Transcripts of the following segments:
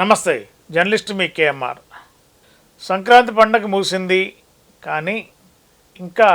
నమస్తే జర్నలిస్ట్ మీ కేఎంఆర్. సంక్రాంతి పండగ ముగిసింది కానీ ఇంకా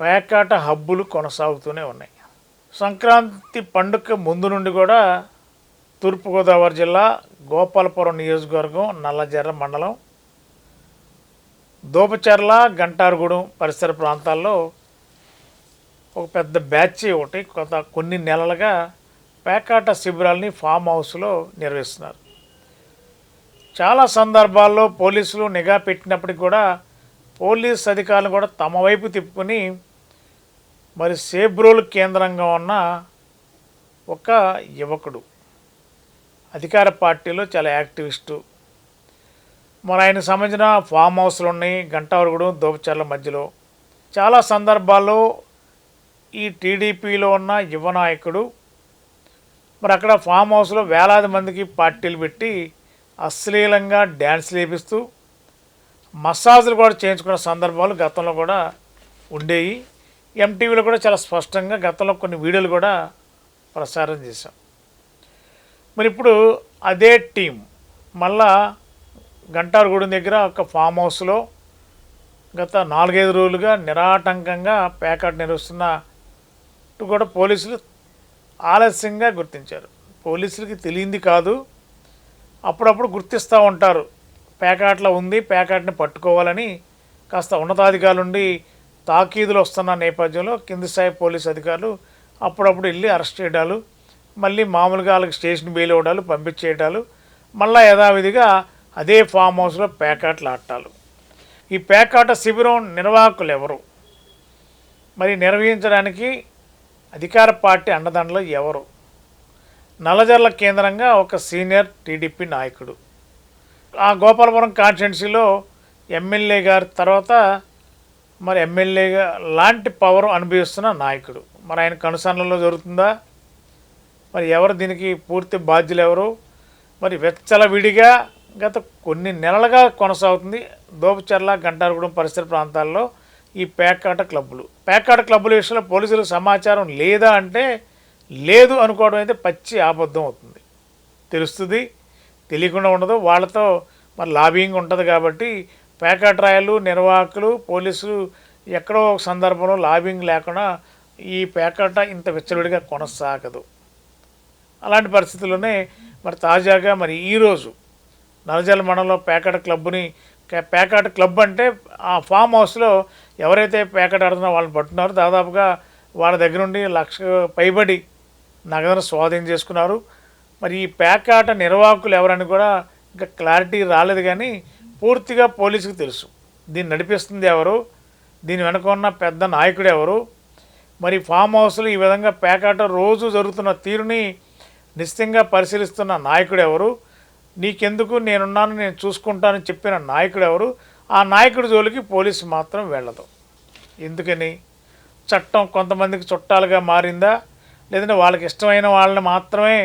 పేకాట హబ్బులు కొనసాగుతూనే ఉన్నాయి. సంక్రాంతి పండుగ ముందు నుండి కూడా తూర్పుగోదావరి జిల్లా గోపాలపురం నియోజకవర్గం నల్లజర్ర మండలం దోపచర్ల గంటారుగూడెం పరిసర ప్రాంతాల్లో ఒక పెద్ద బ్యాచ్ ఒకటి కొత్త కొన్ని నెలలుగా పేకాట శిబిరాల్ని ఫామ్ హౌస్లో నిర్వహిస్తున్నారు. చాలా సందర్భాల్లో పోలీసులు నిఘా పెట్టినప్పటికి కూడా పోలీస్ అధికారులు కూడా తమ వైపు తిప్పుకొని మరి సేబ్రోల్ కేంద్రంగా ఉన్న ఒక యువకుడు అధికార పార్టీలో చాలా యాక్టివిస్టు. మరి ఆయనకు సంబంధించిన ఫామ్ హౌస్లు ఉన్నాయి గంటావరగూడెం దోపచర్ల మధ్యలో. చాలా సందర్భాల్లో ఈ టీడీపీలో ఉన్న యువ నాయకుడు మరి అక్కడ ఫామ్ హౌస్లో వేలాది మందికి పార్టీలు పెట్టి అశ్లీలంగా డ్యాన్స్ లేపిస్తూ మసాజ్లు కూడా చేయించుకున్న సందర్భాలు గతంలో కూడా ఉండేవి ఎంటీవీలో కూడా చాలా స్పష్టంగా గతంలో కొన్ని వీడియోలు కూడా ప్రసారం చేశాం. మరి ఇప్పుడు అదే టీం మళ్ళా గంటారుగూడెం దగ్గర ఒక ఫామ్ హౌస్లో గత నాలుగైదు రోజులుగా నిరాటంకంగా పేకాట్ నిర్వహిస్తున్న కూడా పోలీసులు ఆలస్యంగా గుర్తించారు. పోలీసులకి తెలియంది కాదు. అప్పుడప్పుడు గుర్తిస్తూ ఉంటారు. పేకాట్ల ఉంది పేకాట్ని పట్టుకోవాలని కాస్త ఉన్నతాధికారుల నుండి తాకీదులు వస్తున్న నేపథ్యంలో కింది స్థాయి పోలీసు అధికారులు అప్పుడప్పుడు వెళ్ళి అరెస్ట్ చేయడాలు మళ్ళీ మామూలుగా వాళ్ళకి స్టేషన్ బెయిల్ ఇవ్వడాలు పంపించేయడాలు మళ్ళీ యథావిధిగా అదే ఫామ్ హౌస్లో పేకాట్లు ఆడటాలు. ఈ పేకాట శిబిరం నిర్వాహకులు ఎవరు మరి నిర్వహించడానికి అధికార పార్టీ అండదండలు ఎవరు? నల్లజర్ల కేంద్రంగా ఒక సీనియర్ టీడీపీ నాయకుడు. ఆ గోపాలపురం కాన్స్టిట్యున్సీలో ఎమ్మెల్యే గారి తర్వాత మరి ఎమ్మెల్యేగా లాంటి పవర్ అనుభవిస్తున్న నాయకుడు. మరి ఆయన కనుసన్నలో జరుగుతుందా? మరి ఎవరు దీనికి పూర్తి బాధ్యులు ఎవరు? మరి విడిగా గత కొన్ని నెలలుగా కొనసాగుతుంది దోపచర్ల గంటారగూడెం పరిసర ప్రాంతాల్లో ఈ పేకాట క్లబ్బులు. పేకాట క్లబ్బుల విషయంలో పోలీసులకు సమాచారం లేదా అంటే లేదు అనుకోవడం అయితే పచ్చి ఆబద్ధం అవుతుంది. తెలుస్తుంది తెలియకుండా ఉండదు. వాళ్ళతో మరి లాబింగ్ ఉంటుంది కాబట్టి పేకాట రాయలు నిర్వాహకులు పోలీసులు ఎక్కడో ఒక సందర్భంలో లాబింగ్ లేకుండా ఈ పేకాట ఇంత విచ్చలవిడిగా కొనసాగదు. అలాంటి పరిస్థితుల్లోనే మరి తాజాగా మరి ఈరోజు నలజల మండలంలో పేకాట క్లబ్ని పేకాట క్లబ్ అంటే ఆ ఫామ్ హౌస్లో ఎవరైతే పేకాట ఆడుతున్నారో వాళ్ళని పట్టున్నారో దాదాపుగా వాళ్ళ దగ్గర నుండి లక్ష పైబడి నగదును స్వాధీనం చేసుకున్నారు. మరి ఈ పేకాట నిర్వాహకులు ఎవరని కూడా ఇంకా క్లారిటీ రాలేదు కానీ పూర్తిగా పోలీసుకు తెలుసు. దీన్ని నడిపిస్తుంది ఎవరు? దీని వెనక ఉన్న పెద్ద నాయకుడు ఎవరు? మరి ఫామ్ హౌస్లు ఈ విధంగా పేకాట రోజు జరుగుతున్న తీరుని నిశ్చితంగా పరిశీలిస్తున్న నాయకుడు ఎవరు? నీకెందుకు నేనున్నాను నేను చూసుకుంటానని చెప్పిన నాయకుడు ఎవరు? ఆ నాయకుడి జోలికి పోలీసు మాత్రం వెళ్ళదు. ఎందుకని? చట్టం కొంతమందికి చుట్టాలుగా మారిందా? లేదంటే వాళ్ళకి ఇష్టమైన వాళ్ళని మాత్రమే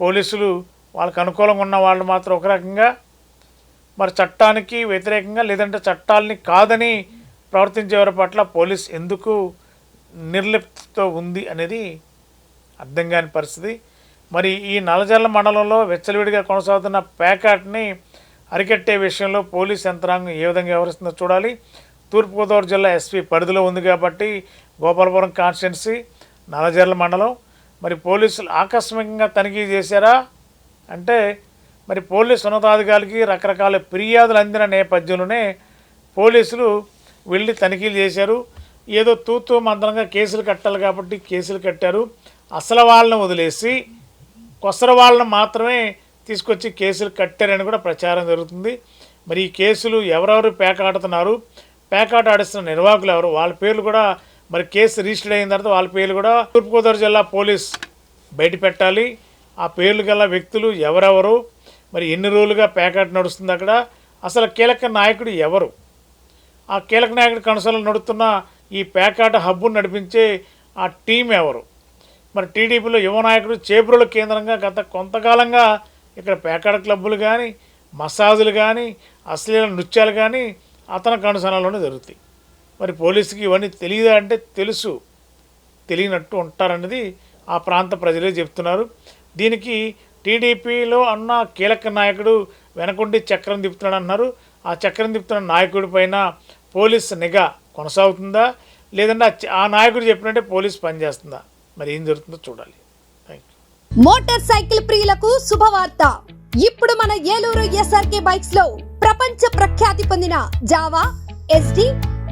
పోలీసులు వాళ్ళకి అనుకూలంగా ఉన్న వాళ్ళు మాత్రం ఒక రకంగా మరి చట్టానికి వ్యతిరేకంగా లేదంటే చట్టాలని కాదని ప్రవర్తించేవారి పట్ల పోలీస్ ఎందుకు నిర్లిప్తతో ఉంది అనేది అర్థం కాని పరిస్థితి. మరి ఈ నలజర్ల మండలంలో వెచ్చలవిడిగా కొనసాగుతున్న ప్యాకాట్ని అరికట్టే విషయంలో పోలీస్ యంత్రాంగం ఏ విధంగా వ్యవహరిస్తుందో చూడాలి. తూర్పుగోదావరి జిల్లా ఎస్పీ పరిధిలో ఉంది కాబట్టి గోపాలపురం కాన్స్టిట్యున్సీ నలజర్ల మండలం. మరి పోలీసులు ఆకస్మికంగా తనిఖీ చేశారా? అంటే మరి పోలీసు ఉన్నతాధికారులకి రకరకాల ఫిర్యాదులు అందిన నేపథ్యంలోనే పోలీసులు వెళ్ళి తనిఖీలు చేశారు. ఏదో తూతూ మంత్రంగా కేసులు కట్టాలి కాబట్టి కేసులు కట్టారు. అసలు వాళ్ళని వదిలేసి కొసర వాళ్ళని మాత్రమే తీసుకొచ్చి కేసులు కట్టారని కూడా ప్రచారం జరుగుతుంది. మరి ఈ కేసులు ఎవరెవరు పేకాడుతున్నారు? పేకాట ఆడిస్తున్న నిర్వాహకులు ఎవరు? వాళ్ళ పేర్లు కూడా మరి కేసు రిజిస్టర్ అయిన తర్వాత వాళ్ళ పేర్లు కూడా తూర్పుగోదావరి జిల్లా పోలీస్ బయట పెట్టాలి. ఆ పేర్లు గల వ్యక్తులు ఎవరెవరు? మరి ఎన్ని రోజులుగా పేకాట నడుస్తుంది అక్కడ? అసలు కీలక నాయకుడు ఎవరు? ఆ కీలక నాయకుడి కనసలు నడుస్తున్న ఈ పేకాట హబ్బును నడిపించే ఆ టీం ఎవరు? మరి టీడీపీలో యువ నాయకుడు చేబ్రుల కేంద్రంగా గత కొంతకాలంగా ఇక్కడ పేకాట క్లబ్బులు కానీ మసాజులు కానీ అశ్లీల నృత్యాలు కానీ అతని కనుసనలోనే జరుగుతాయి. మరి పోలీసుకి ఇవన్నీ తెలియదా అంటే తెలుసు. తెలియనట్టు ఉంటారన్నది ఆ ప్రాంత ప్రజలే చెప్తున్నారు. దీనికి టీడీపీలో అన్న కీలక నాయకుడు వెనకుండి చక్రం తిప్పుతున్నాడు అన్నారు. ఆ చక్రం తిప్పుతున్న నాయకుడి పైన పోలీస్ నిఘా కొనసాగుతుందా? లేదంటే ఆ నాయకుడు చెప్పినట్టే పోలీస్ పనిచేస్తుందా? మరి ఏం జరుగుతుందో చూడాలి. మోటార్ సైకిల్ ప్రియులకు శుభవార్త. ఇప్పుడు మన ఏలూరు ఎస్ఆర్కే బైక్స్లో ప్రపంచ ప్రఖ్యాతి పొందిన జావా ఎస్డి